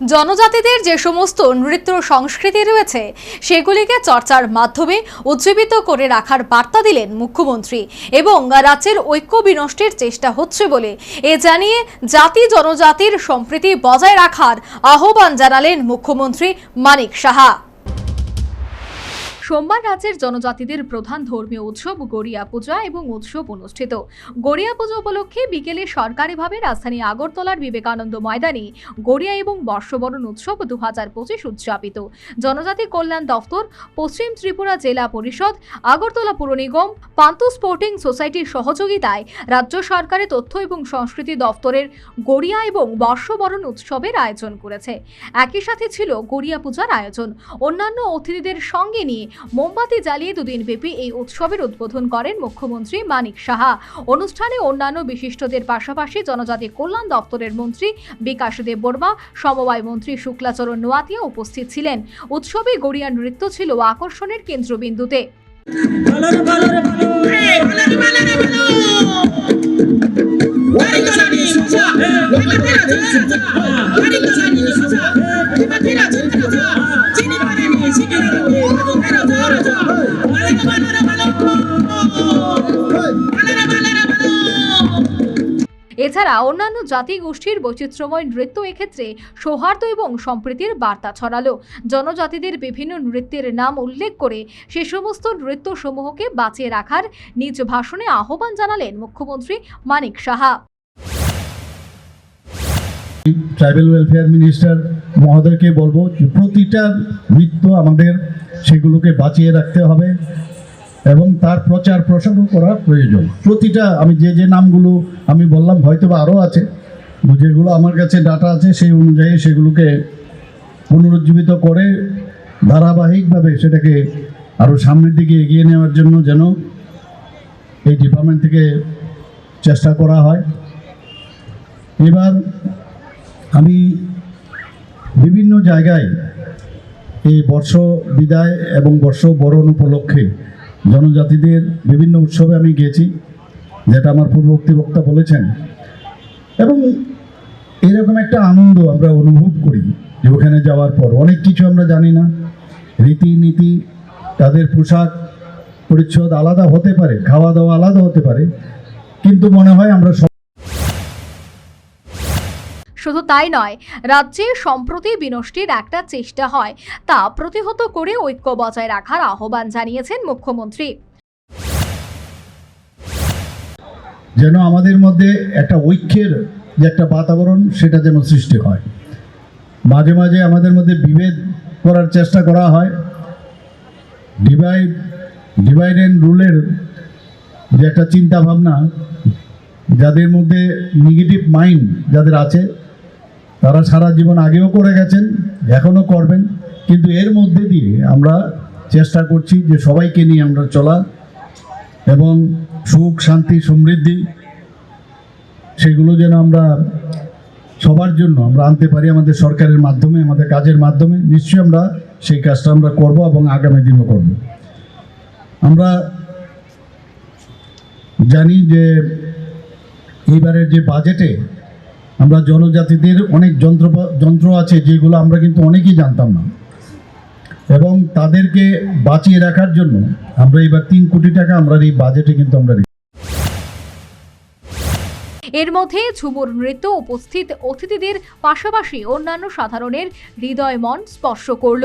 জনজাতিদের যে সমস্ত নৃত্য সংস্কৃতি রয়েছে, সেগুলিকে চর্চার মাধ্যমে উজ্জীবিত করে রাখার বার্তা দিলেন মুখ্যমন্ত্রী এবং রাজ্যের ঐক্য বিনষ্টের চেষ্টা হচ্ছে বলে এ জানিয়ে জাতি জনজাতির সম্প্রীতি বজায় রাখার আহ্বান জানালেন মুখ্যমন্ত্রী মানিক সাহা। সোমবার রাজ্যের জনজাতিদের প্রধান ধর্মীয় উৎসব গড়িয়া পূজা এবং উৎসব অনুষ্ঠিত। গড়িয়া পূজা উপলক্ষে বিকেলে সরকারিভাবে রাজধানী আগরতলার বিবেকানন্দ ময়দানে গড়িয়া এবং বর্ষবরণ উৎসব দু হাজার পঁচিশ উদযাপিত। জনজাতি কল্যাণ দফতর, পশ্চিম ত্রিপুরা জেলা পরিষদ, আগরতলা পুর নিগম পান্তু স্পোর্টিং সোসাইটির সহযোগিতায় রাজ্য সরকারের তথ্য এবং সংস্কৃতি দফতরের গড়িয়া এবং বর্ষবরণ উৎসবের আয়োজন করেছে। একই সাথে ছিল গড়িয়া পূজার আয়োজন। অন্যান্য অতিথিদের সঙ্গে নিয়ে মোমবাতি জ্বালিয়ে দুদিন ব্যাপী এই উৎসবের উদ্বোধন করেন মুখ্যমন্ত্রী মানিক সাহা। অনুষ্ঠানে অন্যান্য বিশিষ্টদের পাশাপাশি জনজাতি কল্যাণ দপ্তরের মন্ত্রী বিকাশ দেব বর্মা, সমবায় মন্ত্রী শুক্লাচরণ নোয়াতিয়া উপস্থিত ছিলেন। উৎসবে গড়িয়া নৃত্য ছিল আকর্ষণের কেন্দ্রবিন্দুতে। এছাড়া অন্যান্য জাতি গোষ্ঠীর বৈচিত্র্যময় নৃত্য এক্ষেত্রে সৌহার্দ্য এবং সম্প্রীতির বার্তা ছড়ালো। জনজাতিদের বিভিন্ন নৃত্যের নাম উল্লেখ করে সে সমস্ত নৃত্যসমূহকে বাঁচিয়ে রাখার নিজ ভাষণে আহ্বান জানালেন মুখ্যমন্ত্রী Manik Saha. Tribal welfare minister মহোদয়কে বলব যে প্রতিটা নৃত্য আমাদের সেগুলোকে বাঁচিয়ে রাখতে হবে। এবং তার প্রচার প্রসারও করা প্রয়োজন। প্রতিটা আমি যে যে নামগুলো আমি বললাম হয়তো বা আরও আছে। যেগুলো আমার কাছে ডাটা আছে, সেই অনুযায়ী সেগুলোকে পুনরুজ্জীবিত করে ধারাবাহিকভাবে সেটাকে আরও সামনের দিকে এগিয়ে নেওয়ার জন্য যেন এই ডিপার্টমেন্ট থেকে চেষ্টা করা হয়। এবার আমি বিভিন্ন জায়গায় এই বর্ষ বিদায় এবং বর্ষ বরণ উপলক্ষে জনজাতিদের বিভিন্ন উৎসবে আমি গেছি যেটা আমার পূর্ববর্তী বক্তা বলেছেন। এবং এরকম একটা আনন্দ আমরা অনুভব করি যে ওখানে যাওয়ার পর। অনেক কিছু আমরা জানি না। রীতিনীতি, তাদের পোশাক পরিচ্ছদ আলাদা হতে পারে, খাওয়া দাওয়া আলাদা হতে পারে। কিন্তু মনে হয় আমরা শুধু তাই নয়, রাজ্যে সম্প্রতি বিনষ্টির একটা চেষ্টা হয়, তা প্রতিহত করে ঐক্য বজায় রাখার আহ্বান জানিয়েছেন মুখ্যমন্ত্রী। যেন আমাদের মধ্যে একটা ঐক্যের যে একটা বাতাবরণ, সেটা যেন সৃষ্টি হয়। মাঝে মাঝে আমাদের মধ্যে বিভেদ করার চেষ্টা করা হয়। ডিভাইড ডিভাইড অ্যান্ড রুলের যে একটা চিন্তাভাবনা, যাদের মধ্যে নেগেটিভ মাইন্ড যাদের আছে তারা সারা জীবন আগেও করে গেছেন, এখনও করবেন। কিন্তু এর মধ্যে দিয়ে আমরা চেষ্টা করছি যে সবাইকে নিয়ে আমরা চলা এবং সুখ, শান্তি, সমৃদ্ধি, সেগুলো যেন আমরা সবার জন্য আমরা আনতে পারি আমাদের সরকারের মাধ্যমে, আমাদের কাজের মাধ্যমে। নিশ্চয়ই আমরা সেই কাজটা আমরা করব এবং আগামী দিনও করব। আমরা জানি যে এইবারের যে বাজেটে আমরা জনজাতিদের অনেক যন্ত্র যন্ত্র আছে যেগুলো আমরা কিন্তু অনেকেই জানতাম না এবং তাদেরকে বাঁচিয়ে রাখার জন্য আমরা এবার তিন কোটি টাকা আমরা এই বাজেটে কিন্তু আমরা। এর মধ্যে ঝুমুর নৃত্য উপস্থিত অতিথিদের পাশাপাশি অন্যান্য সাধারণের হৃদয় মন স্পর্শ করল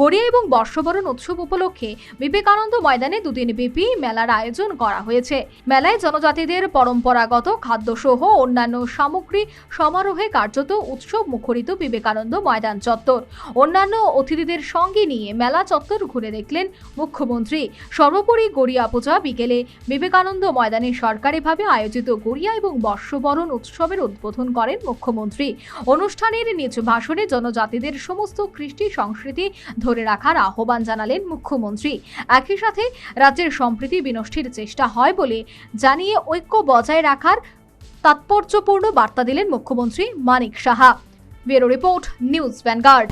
গড়িয়া এবং বর্ষবরণ উৎসব উপলক্ষে বিবেকানন্দ ময়দানে দুদিন ব্যাপী মেলার আয়োজন করা হয়েছে। মেলায় জনজাতিদের পরম্পরাগত খাদ্যসহ অন্যান্য সামগ্রী সমারোহে কার্যত উৎসব মুখরিত বিবেকানন্দ ময়দান চত্বর। অন্যান্য অতিথিদের সঙ্গে নিয়ে মেলা চত্বর ঘুরে দেখলেন মুখ্যমন্ত্রী। সর্বোপরি গড়িয়া পূজা বিকেলে বিবেকানন্দ ময়দানে সরকারিভাবে আয়োজিত গড়িয়া এবং বর্ষবরণ উৎসবের উদ্বোধন করেন মুখ্যমন্ত্রী। অনুষ্ঠানের নিজ ভাষণে জনজাতিদের সমস্ত কৃষ্টি সংস্কৃতি ধরে রাখার আহ্বান জানালেন মুখ্যমন্ত্রী। একই সাথে রাজ্যের সম্প্রীতি বিনষ্টির চেষ্টা হয় বলে জানিয়ে ঐক্য বজায় রাখার তাৎপর্যপূর্ণ বার্তা দিলেন মুখ্যমন্ত্রী Manik Saha. Bureau report, News Vanguard.